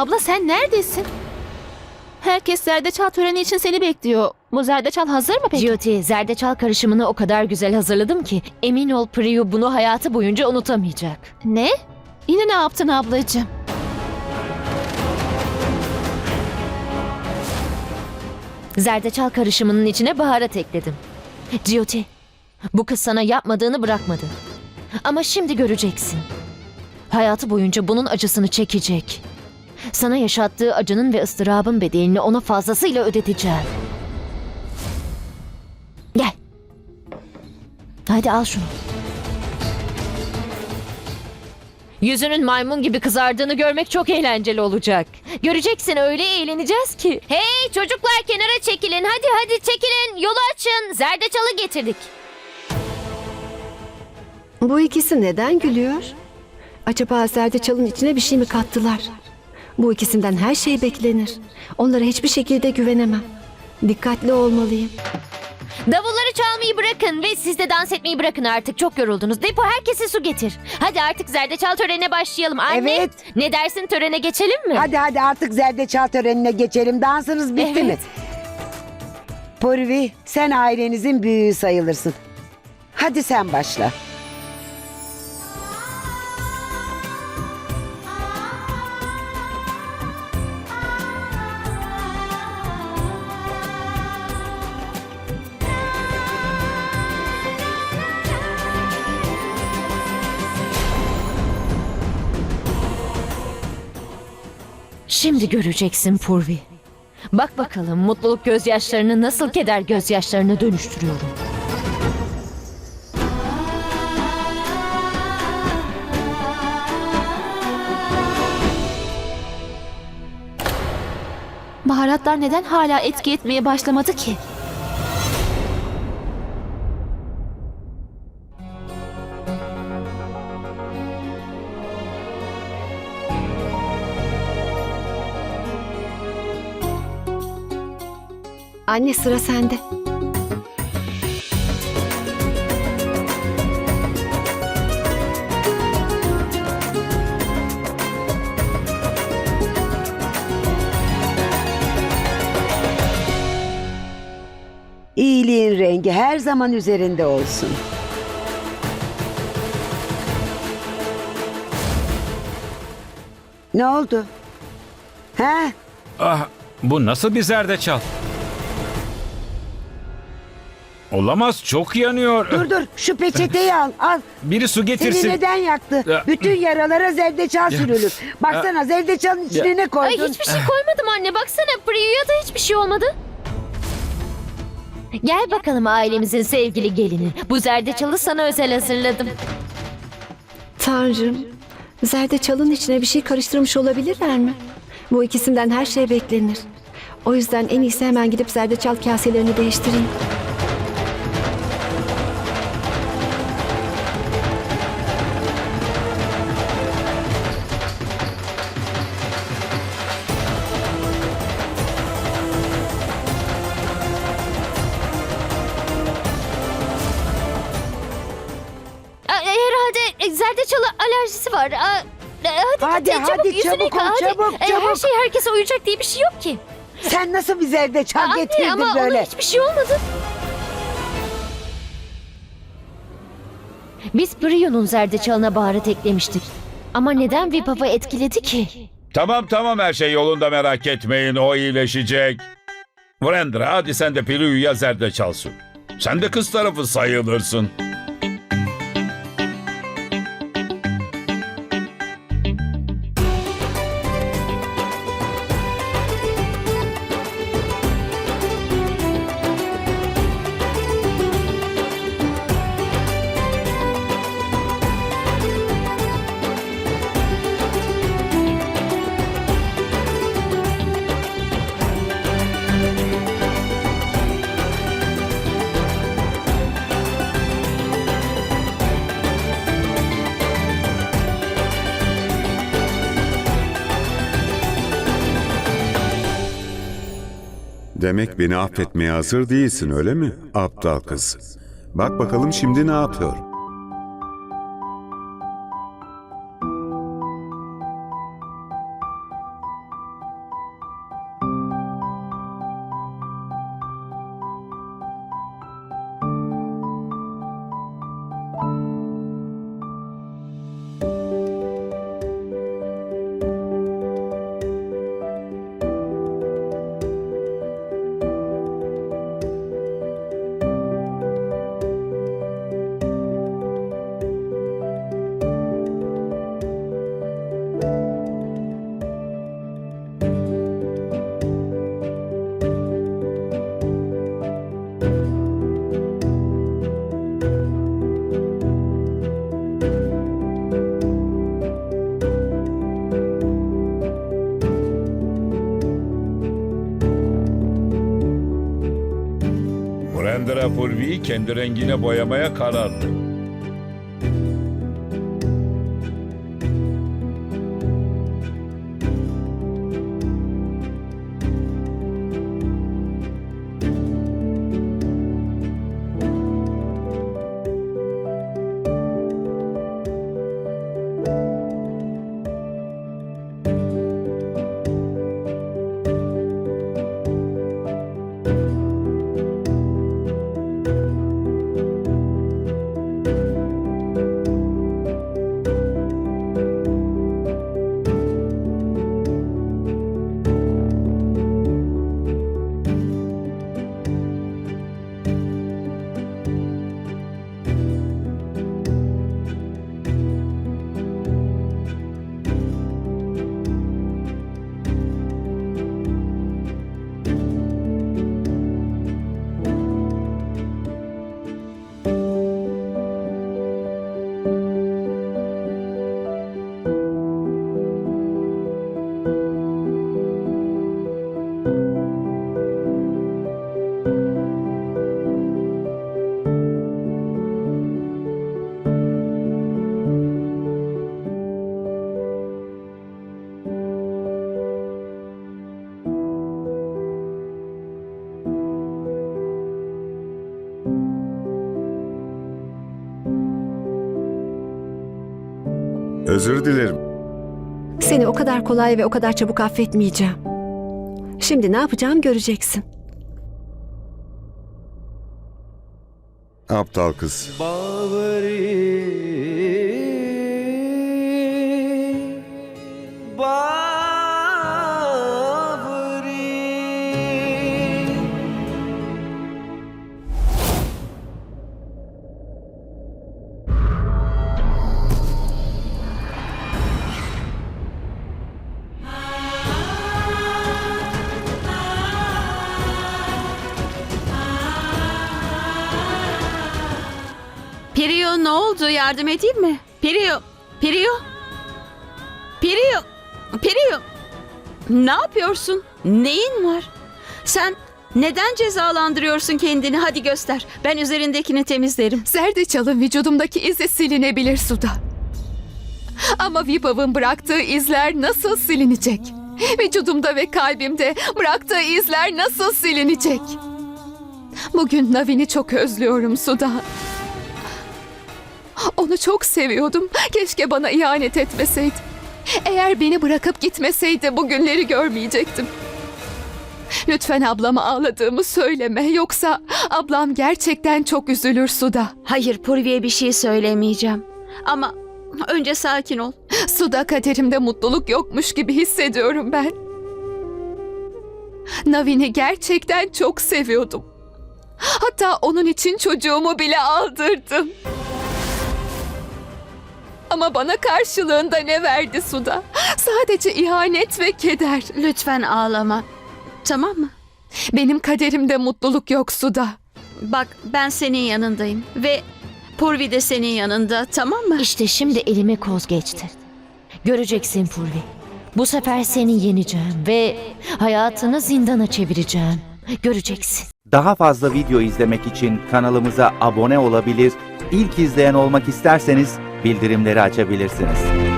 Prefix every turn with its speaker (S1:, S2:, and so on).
S1: Abla sen neredesin? Herkes zerdeçal töreni için seni bekliyor. Bu zerdeçal hazır mı peki?
S2: Jyoti, zerdeçal karışımını o kadar güzel hazırladım ki emin ol Priyu bunu hayatı boyunca unutamayacak.
S1: Ne? Yine ne yaptın ablacığım?
S2: Zerdeçal karışımının içine baharat ekledim. Jyoti, bu kız sana yapmadığını bırakmadı. Ama şimdi göreceksin. Hayatı boyunca bunun acısını çekecek. Sana yaşattığı acının ve ıstırabın bedelini ona fazlasıyla ödeteceğim. Gel. Hadi al şunu. Yüzünün maymun gibi kızardığını görmek çok eğlenceli olacak. Göreceksin öyle eğleneceğiz ki. Hey çocuklar kenara çekilin. Hadi hadi çekilin. Yolu açın. Zerdeçalı getirdik.
S3: Bu ikisi neden gülüyor? Acaba zerdeçalın içine bir şey mi kattılar? Bu ikisinden her şey beklenir. Onlara hiçbir şekilde güvenemem. Dikkatli olmalıyım.
S2: Davulları çalmayı bırakın ve siz de dans etmeyi bırakın artık. Çok yoruldunuz. Depo herkese su getir. Hadi artık zerdeçal törenine başlayalım. Anne
S4: Evet.
S2: ne dersin törene geçelim mi?
S4: Hadi hadi artık zerdeçal törenine geçelim. Dansınız bitti mi?
S2: Evet.
S4: Purvi sen ailenizin büyüğü sayılırsın. Hadi sen başla.
S2: Şimdi göreceksin Purvi. Bak bakalım mutluluk gözyaşlarını nasıl keder gözyaşlarına dönüştürüyorum.
S1: Baharatlar neden hala etki etmeye başlamadı ki?
S3: Anne sıra sende.
S4: İyiliğin rengi her zaman üzerinde olsun. Ne oldu? Ha?
S5: Ah, bu nasıl bir zerdeçal? Olamaz, çok yanıyor.
S4: Dur dur şu peçeteyi al al.
S5: Biri su
S4: Seni
S5: getirsin.
S4: neden yaktı?
S5: Ya.
S4: Bütün yaralara zerdeçal sürülür. Baksana zerdeçalın içine ne
S2: Ay
S4: koydun?
S2: hiçbir şey koymadım anne. Baksana Priyu'ya da hiçbir şey olmadı. Gel bakalım ailemizin sevgili gelini. Bu zerdeçalı sana özel hazırladım.
S3: Tanrım. Zerdeçalın içine bir şey karıştırmış olabilirler mi? Bu ikisinden her şey beklenir. O yüzden en iyisi hemen gidip zerdeçal kaselerini değiştireyim.
S2: E, zerdeçalı alerjisi var. Aa, e, hadi,
S4: Hadi,
S2: hadi, çabuk
S4: hadi, çabuk ol,
S2: hadi.
S4: çabuk,
S2: E, Her
S4: çabuk.
S2: şey herkese uyacak diye bir şey yok ki.
S4: Sen nasıl bir zerdeçal
S2: Anne
S4: getirdin
S2: ama
S4: böyle?
S2: ona hiçbir şey olmadı. Biz Priyu'nun zerdeçalına baharat eklemiştik. Ama neden Vipav'ı etkiledi ki?
S6: Tamam tamam her şey yolunda merak etmeyin o iyileşecek. Vrendra hadi sen de Piruyu'ya zerde çalsın. Sen de kız tarafı sayılırsın.
S7: Demek beni affetmeye hazır değilsin öyle mi? Aptal kız. Bak bakalım şimdi ne yapıyor?
S6: Kandıra Purvi'yi kendi rengine boyamaya karardı.
S7: thank you Özür dilerim.
S3: Seni o kadar kolay ve o kadar çabuk affetmeyeceğim. Şimdi ne yapacağım göreceksin.
S7: Aptal kız.
S8: Priyo ne oldu? Yardım edeyim mi? Priyo, Priyo. Priyo, Priyo. Ne yapıyorsun? Neyin var? Sen neden cezalandırıyorsun kendini? Hadi göster. Ben üzerindekini temizlerim.
S9: Zerdeçal'ın vücudumdaki izi silinebilir suda. Ama Vibhav'ın bıraktığı izler nasıl silinecek? Vücudumda ve kalbimde bıraktığı izler nasıl silinecek? Bugün Navin'i çok özlüyorum Suda. Onu çok seviyordum. Keşke bana ihanet etmeseydi. Eğer beni bırakıp gitmeseydi bu günleri görmeyecektim. Lütfen ablama ağladığımı söyleme. Yoksa ablam gerçekten çok üzülür Suda.
S8: Hayır, Purvi'ye bir şey söylemeyeceğim. Ama önce sakin ol.
S9: Suda kaderimde mutluluk yokmuş gibi hissediyorum ben. Navin'i gerçekten çok seviyordum. Hatta onun için çocuğumu bile aldırdım. Ama bana karşılığında ne verdi Suda? Sadece ihanet ve keder.
S8: Lütfen ağlama. Tamam mı?
S9: Benim kaderimde mutluluk yok Suda.
S8: Bak ben senin yanındayım ve Purvi de senin yanında tamam mı?
S2: İşte şimdi elime koz geçti. Göreceksin Purvi. Bu sefer seni yeneceğim ve hayatını zindana çevireceğim. Göreceksin.
S10: Daha fazla video izlemek için kanalımıza abone olabilir, ilk izleyen olmak isterseniz bildirimleri açabilirsiniz.